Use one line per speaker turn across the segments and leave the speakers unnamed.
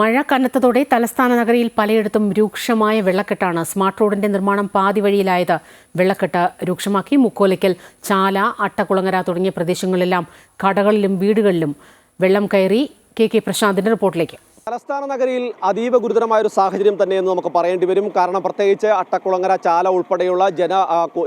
മഴ കനത്തതോടെ തലസ്ഥാന നഗരിയിൽ പലയിടത്തും രൂക്ഷമായ വെള്ളക്കെട്ടാണ്. സ്മാർട്ട് റോഡിന്റെ നിർമ്മാണം പാതി വഴിയിലായത്. വെള്ളക്കെട്ട് രൂക്ഷമാക്കി മുക്കോലയ്ക്കൽ ചാല അട്ടക്കുളങ്ങര തുടങ്ങിയ പ്രദേശങ്ങളിലെല്ലാം കടകളിലും വീടുകളിലും വെള്ളം കയറി കെ കെ പ്രശാന്തിന്റെ റിപ്പോർട്ടിലേക്ക്.
തലസ്ഥാന നഗരിയിൽ അതീവ ഗുരുതരമായ ഒരു സാഹചര്യം തന്നെയെന്ന് നമുക്ക് പറയേണ്ടി വരും. കാരണം പ്രത്യേകിച്ച് അട്ടക്കുളങ്ങര ചാല ഉൾപ്പെടെയുള്ള ജന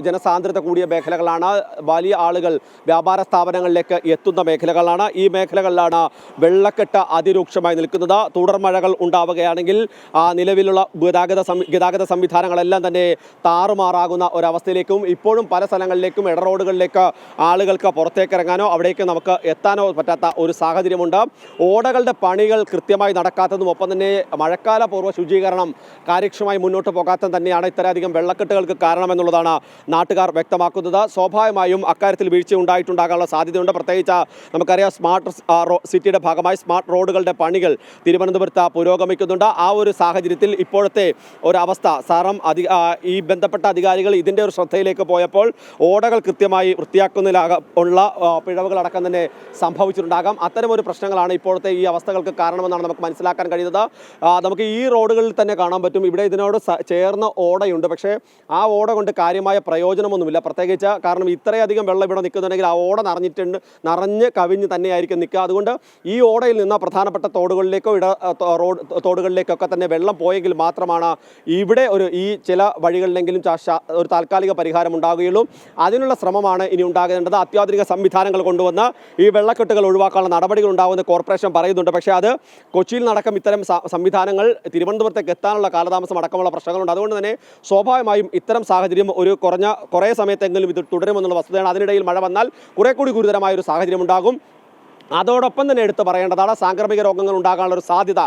ജനസാന്ദ്രത കൂടിയ മേഖലകളാണ് വലിയ ആളുകൾ വ്യാപാര സ്ഥാപനങ്ങളിലേക്ക് എത്തുന്ന മേഖലകളാണ്. ഈ മേഖലകളിലാണ് വെള്ളക്കെട്ട് അതിരൂക്ഷമായി നിൽക്കുന്നത്. തുടർ മഴകൾ ഉണ്ടാവുകയാണെങ്കിൽ ആ, നിലവിലുള്ള ഗതാഗത ഗതാഗത സംവിധാനങ്ങളെല്ലാം തന്നെ താറുമാറാകുന്ന ഒരവസ്ഥയിലേക്കും ഇപ്പോഴും പല സ്ഥലങ്ങളിലേക്കും ഇടറോഡുകളിലേക്ക് ആളുകൾക്ക് പുറത്തേക്ക് ഇറങ്ങാനോ അവിടേക്ക് നമുക്ക് എത്താനോ പറ്റാത്ത ഒരു സാഹചര്യമുണ്ട്. ഓടകളുടെ പണികൾ കൃത്യമായി നടക്കാത്തതും ഒപ്പം തന്നെ മഴക്കാല പൂർവ ശുചീകരണം കാര്യക്ഷമമായി മുന്നോട്ട് പോകാത്തതും തന്നെയാണ് ഇത്രയധികം വെള്ളക്കെട്ടുകൾക്ക് കാരണമെന്നുള്ളതാണ് നാട്ടുകാർ വ്യക്തമാക്കുന്നത്. സ്വാഭാവികമായും അക്കാര്യത്തിൽ വീഴ്ച ഉണ്ടായിട്ടുണ്ടാകാനുള്ള സാധ്യതയുണ്ട്. പ്രത്യേകിച്ച് നമുക്കറിയാം സ്മാർട്ട് സിറ്റിയുടെ ഭാഗമായി സ്മാർട്ട് റോഡുകളുടെ പണികൾ തിരുവനന്തപുരത്ത് പുരോഗമിക്കുന്നുണ്ട്. ആ ഒരു സാഹചര്യത്തിൽ ഇപ്പോഴത്തെ ഒരവസ്ഥ സാറം അധി ഈ ബന്ധപ്പെട്ട അധികാരികൾ ഇതിന്റെ ഒരു ശ്രദ്ധയിലേക്ക് പോയപ്പോൾ ഓടകൾ കൃത്യമായി വൃത്തിയാക്കുന്നതിലാക ഉള്ള പിഴവുകളടക്കം തന്നെ സംഭവിച്ചിട്ടുണ്ടാകാം. അത്തരമൊരു പ്രശ്നങ്ങളാണ് ഇപ്പോഴത്തെ ഈ അവസ്ഥകൾക്ക് കാരണമെന്നാണ് നമുക്ക് മനസ്സിലാക്കാൻ കഴിയുന്നത്. നമുക്ക് ഈ റോഡുകളിൽ തന്നെ കാണാൻ പറ്റും. ഇവിടെ ഇതിനോട് ചേർന്ന ഓടയുണ്ട്. പക്ഷേ ആ ഓട കൊണ്ട് കാര്യമായ പ്രയോജനമൊന്നുമില്ല. പ്രത്യേകിച്ച് കാരണം ഇത്രയധികം വെള്ളം ഇവിടെ നിൽക്കുന്നുണ്ടെങ്കിൽ ആ ഓട നിറഞ്ഞിട്ടുണ്ട് നിറഞ്ഞ് കവിഞ്ഞ് തന്നെയായിരിക്കും നിൽക്കുക. അതുകൊണ്ട് ഈ ഓടയിൽ നിന്ന് പ്രധാനപ്പെട്ട തോടുകളിലേക്കോ ഇട റോഡ് തോടുകളിലേക്കൊക്കെ തന്നെ വെള്ളം പോയെങ്കിൽ മാത്രമാണ് ഇവിടെ ഒരു ഈ ചില വഴികളിലെങ്കിലും ഒരു താൽക്കാലിക പരിഹാരം ഉണ്ടാകുകയുള്ളൂ അതിനുള്ള ശ്രമമാണ് ഇനി ഉണ്ടാകേണ്ടത്. അത്യാധുനിക സംവിധാനങ്ങൾ കൊണ്ടുവന്ന് ഈ വെള്ളക്കെട്ടുകൾ ഒഴിവാക്കാനുള്ള നടപടികൾ ഉണ്ടാകുമെന്ന് കോർപ്പറേഷൻ പറയുന്നുണ്ട്. പക്ഷേ അത് കൊച്ചിയിൽ നടക്കം ഇത്തരം സംവിധാനങ്ങൾ തിരുവനന്തപുരത്തേക്ക് എത്താനുള്ള കാലതാമസം അടക്കമുള്ള പ്രശ്നങ്ങളുണ്ട്. അതുകൊണ്ട് തന്നെ സ്വാഭാവികമായും ഇത്തരം സാഹചര്യം ഒരു കുറഞ്ഞ കുറേ സമയത്തെങ്കിലും ഇത് തുടരുമെന്നുള്ള വസ്തുതയാണ്. അതിനിടയിൽ മഴ വന്നാൽ കുറെ കൂടി ഗുരുതരമായ ഒരു സാഹചര്യം ഉണ്ടാകും. അതോടൊപ്പം തന്നെ എടുത്തു പറയേണ്ടതാണ് സാംക്രമിക രോഗങ്ങൾ ഉണ്ടാകാനുള്ള ഒരു സാധ്യത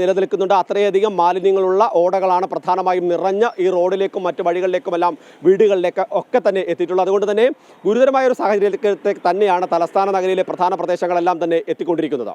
നിലനിൽക്കുന്നുണ്ട്. അത്രയധികം മാലിന്യങ്ങളുള്ള ഓടകളാണ് പ്രധാനമായും നിറഞ്ഞ ഈ റോഡിലേക്കും മറ്റ് വഴികളിലേക്കുമെല്ലാം വീടുകളിലേക്ക് ഒക്കെ തന്നെ എത്തിയിട്ടുള്ളത്. അതുകൊണ്ട് തന്നെ ഗുരുതരമായ ഒരു സാഹചര്യത്തിലേക്ക് തന്നെയാണ് തലസ്ഥാന നഗരിയിലെ പ്രധാന പ്രദേശങ്ങളെല്ലാം തന്നെ എത്തിക്കൊണ്ടിരിക്കുന്നത്.